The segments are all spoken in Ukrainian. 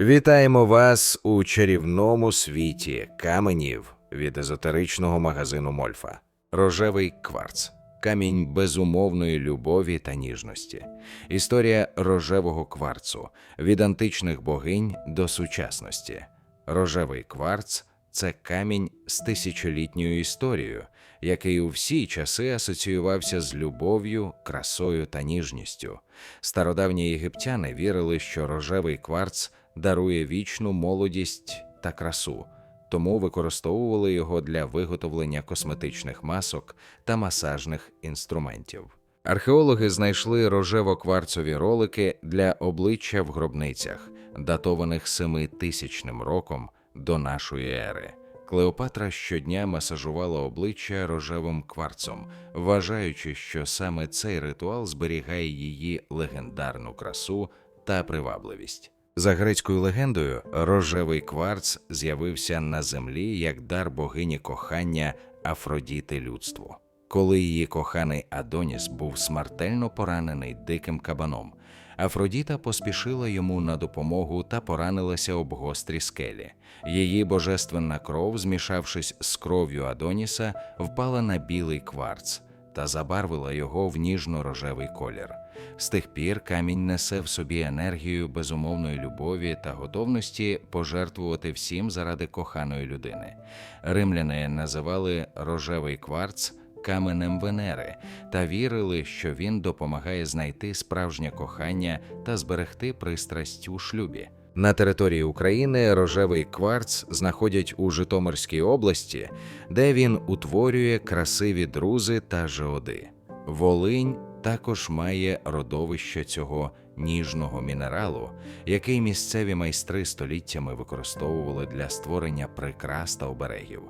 Вітаємо вас у чарівному світі каменів від езотеричного магазину Мольфа. Рожевий кварц. Камінь безумовної любові та ніжності. Історія рожевого кварцу від античних богинь до сучасності. Рожевий кварц це камінь з тисячолітньою історією, який у всі часи асоціювався з любов'ю, красою та ніжністю. Стародавні єгиптяни вірили, що рожевий кварц дарує вічну молодість та красу, тому використовували його для виготовлення косметичних масок та масажних інструментів. Археологи знайшли рожево-кварцові ролики для обличчя в гробницях, датованих семитисячним роком до нашої ери. Клеопатра щодня масажувала обличчя рожевим кварцом, вважаючи, що саме цей ритуал зберігає її легендарну красу та привабливість. За грецькою легендою, рожевий кварц з'явився на землі як дар богині кохання Афродіти людству. Коли її коханий Адоніс був смертельно поранений диким кабаном, Афродіта поспішила йому на допомогу та поранилася об гострі скелі. Її божественна кров, змішавшись з кров'ю Адоніса, впала на білий кварц та забарвила його в ніжно-рожевий колір. З тих пір камінь несе в собі енергію безумовної любові та готовності пожертвувати всім заради коханої людини. Римляни називали рожевий кварц каменем Венери та вірили, що він допомагає знайти справжнє кохання та зберегти пристрасть у шлюбі. На території України рожевий кварц знаходять у Житомирській області, де він утворює красиві друзи та жеоди. Волинь також має родовище цього ніжного мінералу, який місцеві майстри століттями використовували для створення прикрас та оберегів.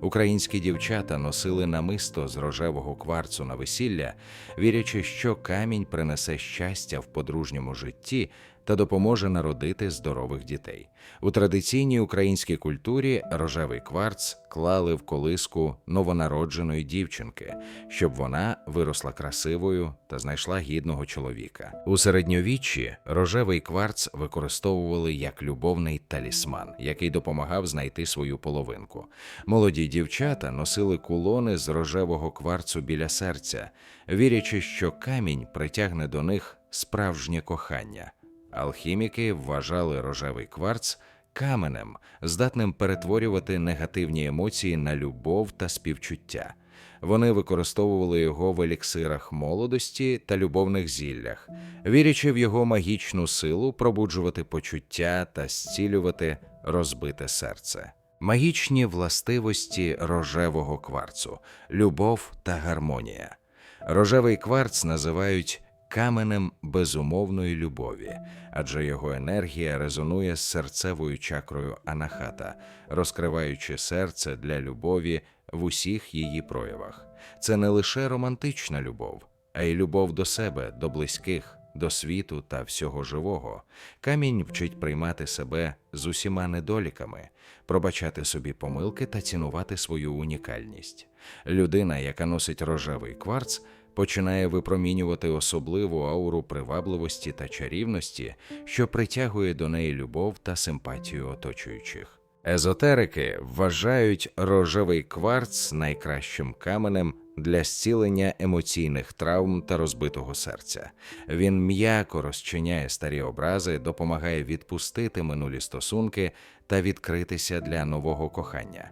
Українські дівчата носили намисто з рожевого кварцу на весілля, вірячи, що камінь принесе щастя в подружньому житті та допоможе народити здорових дітей. У традиційній українській культурі рожевий кварц клали в колиску новонародженої дівчинки, щоб вона виросла красивою та знайшла гідного чоловіка. У середньовіччі рожевий кварц використовували як любовний талісман, який допомагав знайти свою половинку. Молоді дівчата носили кулони з рожевого кварцу біля серця, вірячи, що камінь притягне до них справжнє кохання. Алхіміки вважали рожевий кварц каменем, здатним перетворювати негативні емоції на любов та співчуття. Вони використовували його в еліксирах молодості та любовних зіллях, вірячи в його магічну силу пробуджувати почуття та зцілювати розбите серце. Магічні властивості рожевого кварцу, любов та гармонія. Рожевий кварц називають каменем безумовної любові, адже його енергія резонує з серцевою чакрою анахата, розкриваючи серце для любові в усіх її проявах. Це не лише романтична любов, а й любов до себе, до близьких, до світу та всього живого. Камінь вчить приймати себе з усіма недоліками, пробачати собі помилки та цінувати свою унікальність. Людина, яка носить рожевий кварц, починає випромінювати особливу ауру привабливості та чарівності, що притягує до неї любов та симпатію оточуючих. Езотерики вважають рожевий кварц найкращим каменем для зцілення емоційних травм та розбитого серця. Він м'яко розчиняє старі образи, допомагає відпустити минулі стосунки та відкритися для нового кохання.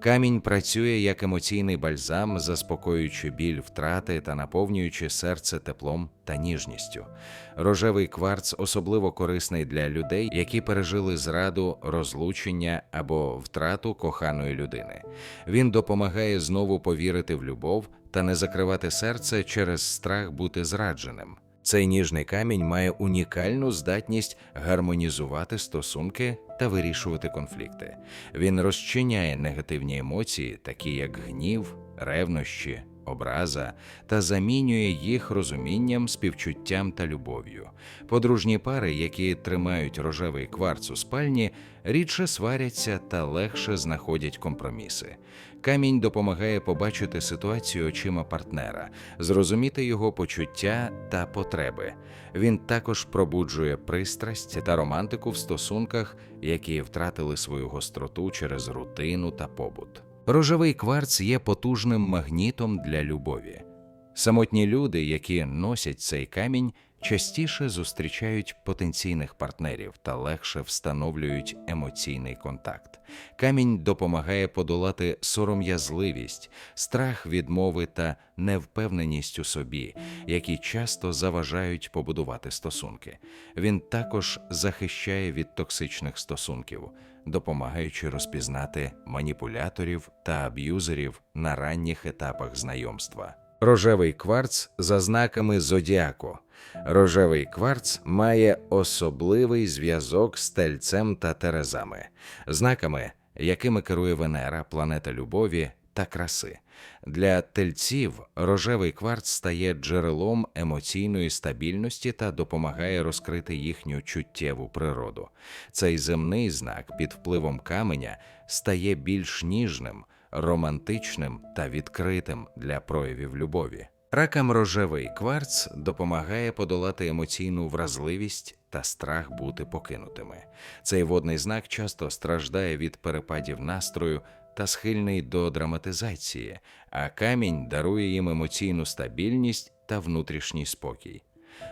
Камінь працює як емоційний бальзам, заспокоюючи біль втрати та наповнюючи серце теплом та ніжністю. Рожевий кварц особливо корисний для людей, які пережили зраду, розлучення або втрату коханої людини. Він допомагає знову повірити в любов та не закривати серце через страх бути зрадженим. Цей ніжний камінь має унікальну здатність гармонізувати стосунки та вирішувати конфлікти. Він розчиняє негативні емоції, такі як гнів, ревнощі образа та замінює їх розумінням, співчуттям та любов'ю. Подружні пари, які тримають рожевий кварц у спальні, рідше сваряться та легше знаходять компроміси. Камінь допомагає побачити ситуацію очима партнера, зрозуміти його почуття та потреби. Він також пробуджує пристрасть та романтику в стосунках, які втратили свою гостроту через рутину та побут. Рожевий кварц є потужним магнітом для любові. Самотні люди, які носять цей камінь, частіше зустрічають потенційних партнерів та легше встановлюють емоційний контакт. Камінь допомагає подолати сором'язливість, страх відмови та невпевненість у собі, які часто заважають побудувати стосунки. Він також захищає від токсичних стосунків, допомагаючи розпізнати маніпуляторів та аб'юзерів на ранніх етапах знайомства. Рожевий кварц за знаками зодіаку. Рожевий кварц має особливий зв'язок з тельцем та терезами, знаками, якими керує Венера, планета любові та краси. Для тельців рожевий кварц стає джерелом емоційної стабільності та допомагає розкрити їхню чуттєву природу. Цей земний знак під впливом каменя стає більш ніжним романтичним та відкритим для проявів любові. Ракам рожевий кварц допомагає подолати емоційну вразливість та страх бути покинутими. Цей водний знак часто страждає від перепадів настрою та схильний до драматизації, а камінь дарує їм емоційну стабільність та внутрішній спокій.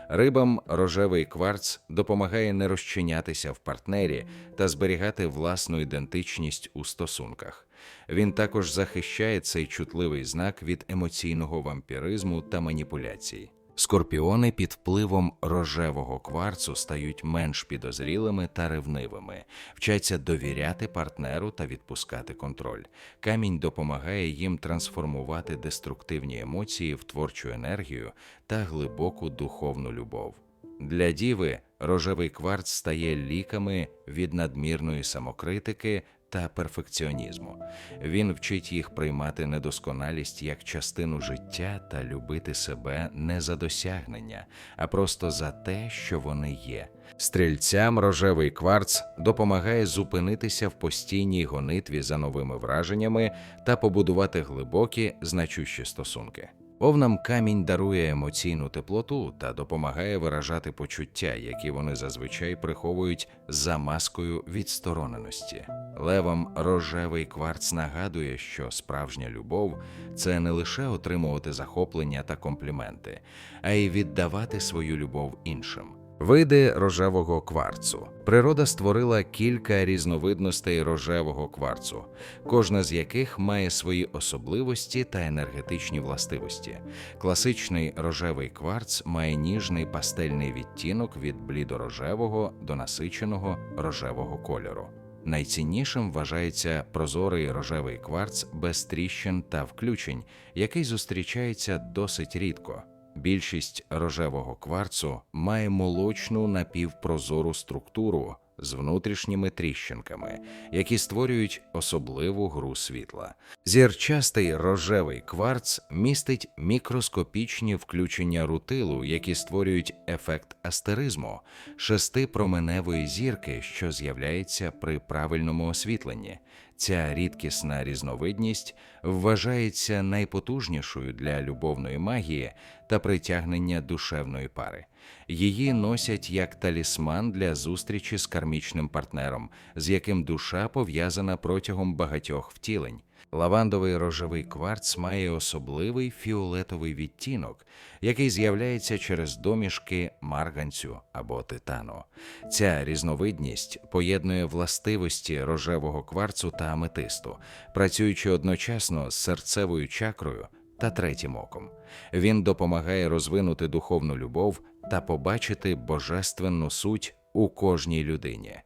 Рибам рожевий кварц допомагає не розчинятися в партнері та зберігати власну ідентичність у стосунках. Він також захищає цей чутливий знак від емоційного вампіризму та маніпуляцій. Скорпіони під впливом рожевого кварцу стають менш підозрілими та ревнивими, вчаться довіряти партнеру та відпускати контроль. Камінь допомагає їм трансформувати деструктивні емоції в творчу енергію та глибоку духовну любов. Для діви рожевий кварц стає ліками від надмірної самокритики та перфекціонізму. Він вчить їх приймати недосконалість як частину життя та любити себе не за досягнення, а просто за те, що вони є. Стрільцям рожевий кварц допомагає зупинитися в постійній гонитві за новими враженнями та побудувати глибокі, значущі стосунки. Овнам камінь дарує емоційну теплоту та допомагає виражати почуття, які вони зазвичай приховують за маскою відстороненості. Левам рожевий кварц нагадує, що справжня любов це не лише отримувати захоплення та компліменти, а й віддавати свою любов іншим. Види рожевого кварцу. Природа створила кілька різновидностей рожевого кварцу, кожна з яких має свої особливості та енергетичні властивості. Класичний рожевий кварц має ніжний пастельний відтінок від блідорожевого до насиченого рожевого кольору. Найціннішим вважається прозорий рожевий кварц без тріщин та включень, який зустрічається досить рідко. Більшість рожевого кварцу має молочну напівпрозору структуру з внутрішніми тріщинками, які створюють особливу гру світла. Зірчастий рожевий кварц містить мікроскопічні включення рутилу, які створюють ефект астеризму, шестипроменевої зірки, що з'являється при правильному освітленні. Ця рідкісна різновидність вважається найпотужнішою для любовної магії та притягнення душевної пари. Її носять як талісман для зустрічі з кармічним партнером, з яким душа пов'язана протягом багатьох втілень. Лавандовий рожевий кварц має особливий фіолетовий відтінок, який з'являється через домішки марганцю або титану. Ця різновидність поєднує властивості рожевого кварцу та аметисту, працюючи одночасно з серцевою чакрою та третім оком. Він допомагає розвинути духовну любов та побачити божественну суть у кожній людині.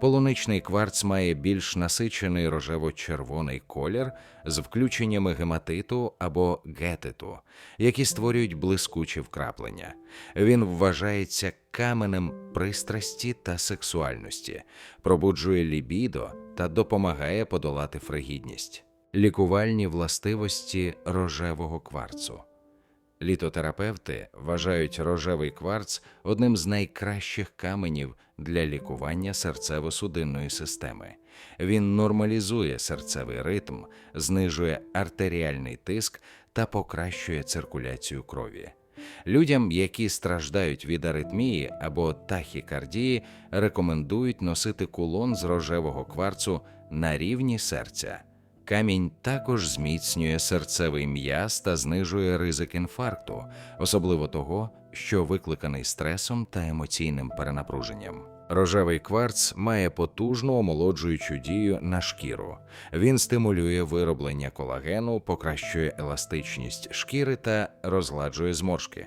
Полуничний кварц має більш насичений рожево-червоний колір з включеннями гематиту або гетиту, які створюють блискучі вкраплення. Він вважається каменем пристрасті та сексуальності, пробуджує лібідо та допомагає подолати фригідність. Лікувальні властивості рожевого кварцу. Літотерапевти вважають рожевий кварц одним з найкращих каменів для лікування серцево-судинної системи. Він нормалізує серцевий ритм, знижує артеріальний тиск та покращує циркуляцію крові. Людям, які страждають від аритмії або тахікардії, рекомендують носити кулон з рожевого кварцу на рівні серця. Камінь також зміцнює серцевий м'яз та знижує ризик інфаркту, особливо того, що викликаний стресом та емоційним перенапруженням. Рожевий кварц має потужну омолоджуючу дію на шкіру. Він стимулює вироблення колагену, покращує еластичність шкіри та розгладжує зморшки.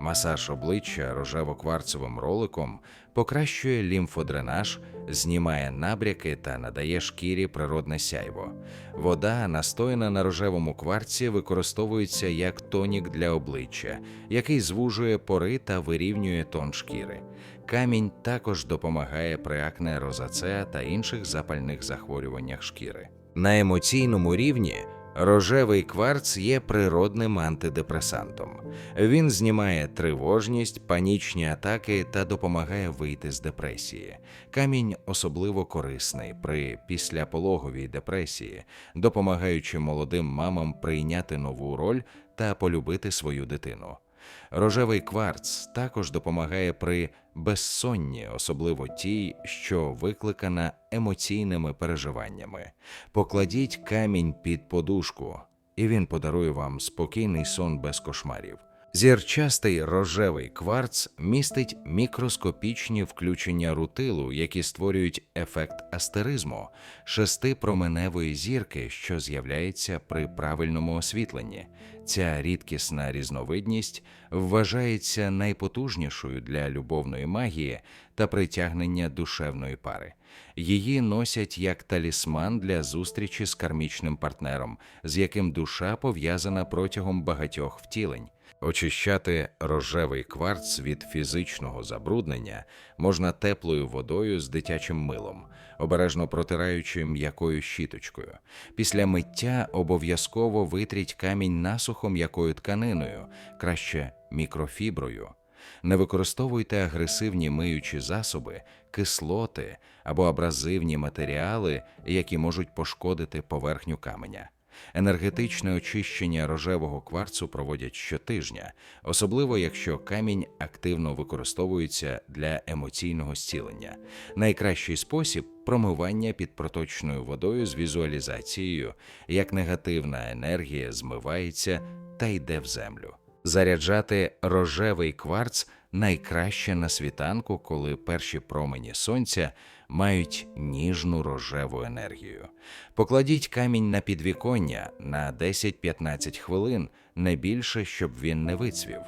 Масаж обличчя рожево-кварцевим роликом покращує лімфодренаж, знімає набряки та надає шкірі природне сяйво. Вода, настояна на рожевому кварці, використовується як тонік для обличчя, який звужує пори та вирівнює тон шкіри. Камінь також допомагає при акне розацеа та інших запальних захворюваннях шкіри. На емоційному рівні Рожевий кварц є природним антидепресантом. Він знімає тривожність, панічні атаки та допомагає вийти з депресії. Камінь особливо корисний при післяпологовій депресії, допомагаючи молодим мамам прийняти нову роль та полюбити свою дитину. Рожевий кварц також допомагає при безсонні, особливо тій, що викликана емоційними переживаннями. Покладіть камінь під подушку, і він подарує вам спокійний сон без кошмарів. Зірчастий рожевий кварц містить мікроскопічні включення рутилу, які створюють ефект астеризму, шестипроменевої зірки, що з'являється при правильному освітленні. Ця рідкісна різновидність вважається найпотужнішою для любовної магії та притягнення душевної пари. Її носять як талісман для зустрічі з кармічним партнером, з яким душа пов'язана протягом багатьох втілень. Очищати рожевий кварц від фізичного забруднення можна теплою водою з дитячим милом, обережно протираючи м'якою щіточкою. Після миття обов'язково витріть камінь насухо м'якою тканиною, краще мікрофіброю. Не використовуйте агресивні миючі засоби, кислоти або абразивні матеріали, які можуть пошкодити поверхню каменя. Енергетичне очищення рожевого кварцу проводять щотижня, особливо якщо камінь активно використовується для емоційного зцілення. Найкращий спосіб промивання під проточною водою з візуалізацією, як негативна енергія змивається та йде в землю. Заряджати рожевий кварц найкраще на світанку, коли перші промені сонця мають ніжну рожеву енергію. Покладіть камінь на підвіконня на 10-15 хвилин, не більше, щоб він не вицвів.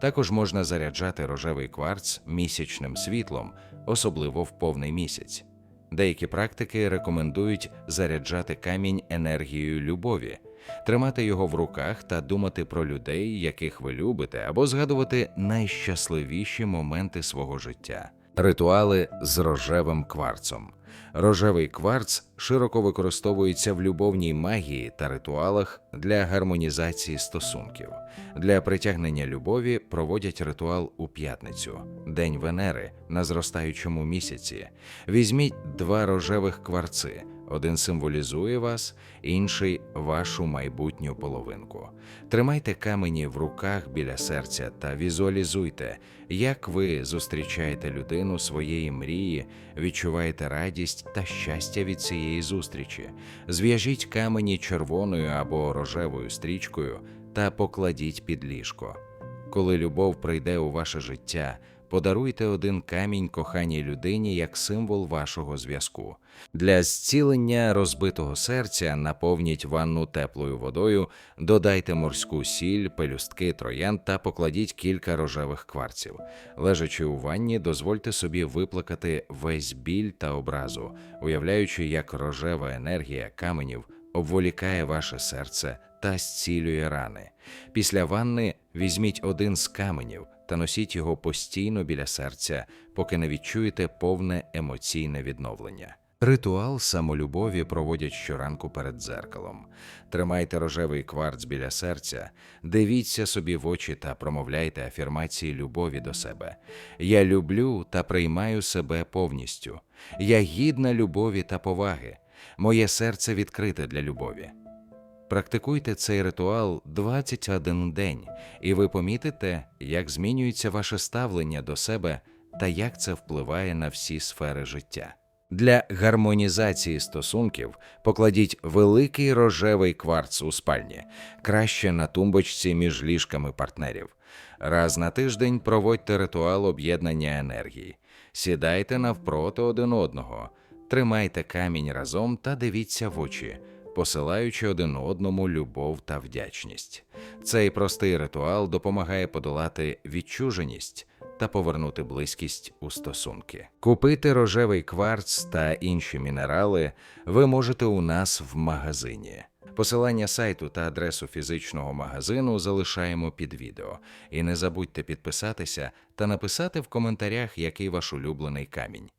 Також можна заряджати рожевий кварц місячним світлом, особливо в повний місяць. Деякі практики рекомендують заряджати камінь енергією любові, тримати його в руках та думати про людей, яких ви любите, або згадувати найщасливіші моменти свого життя. Ритуали з рожевим кварцом. Рожевий кварц широко використовується в любовній магії та ритуалах для гармонізації стосунків. Для притягнення любові проводять ритуал у п'ятницю, День Венери на зростаючому місяці. Візьміть два рожевих кварци. Один символізує вас, інший вашу майбутню половинку. Тримайте камені в руках біля серця та візуалізуйте, як ви зустрічаєте людину своєї мрії, відчуваєте радість та щастя від цієї зустрічі. Зв'яжіть камені червоною або рожевою стрічкою та покладіть під ліжко. Коли любов прийде у ваше життя, подаруйте один камінь коханій людині як символ вашого зв'язку. Для зцілення розбитого серця наповніть ванну теплою водою, додайте морську сіль, пелюстки троян та покладіть кілька рожевих кварців. Лежачи у ванні, дозвольте собі виплакати весь біль та образу, уявляючи, як рожева енергія каменів обволікає ваше серце та зцілює рани. Після ванни візьміть один з каменів та носіть його постійно біля серця, поки не відчуєте повне емоційне відновлення. Ритуал самолюбові проводять щоранку перед дзеркалом. Тримайте рожевий кварц біля серця, дивіться собі в очі та промовляйте афірмації любові до себе. Я люблю та приймаю себе повністю. Я гідна любові та поваги. Моє серце відкрите для любові. Практикуйте цей ритуал 21 день, і ви помітите, як змінюється ваше ставлення до себе та як це впливає на всі сфери життя. Для гармонізації стосунків покладіть великий рожевий кварц у спальні, краще на тумбочці між ліжками партнерів. Раз на тиждень проводьте ритуал об'єднання енергії. Сідайте навпроти один одного, тримайте камінь разом та дивіться в очі, посилаючи один одному любов та вдячність. Цей простий ритуал допомагає подолати відчуженість та повернути близькість у стосунки. Купити рожевий кварц та інші мінерали ви можете у нас в магазині. Посилання сайту та адресу фізичного магазину залишаємо під відео. І не забудьте підписатися та написати в коментарях, який ваш улюблений камінь.